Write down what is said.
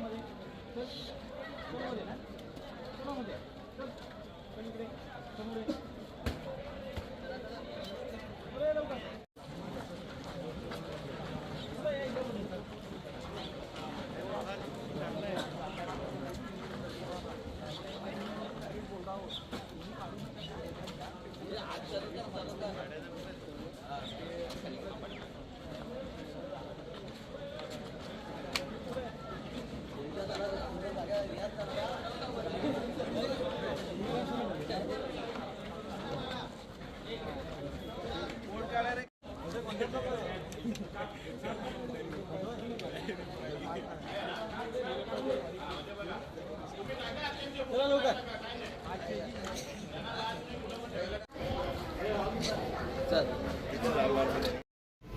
कोणामध्ये तर कोणामध्ये ना कोणामध्ये पलीकडे समोर आहे लवकर आज चल.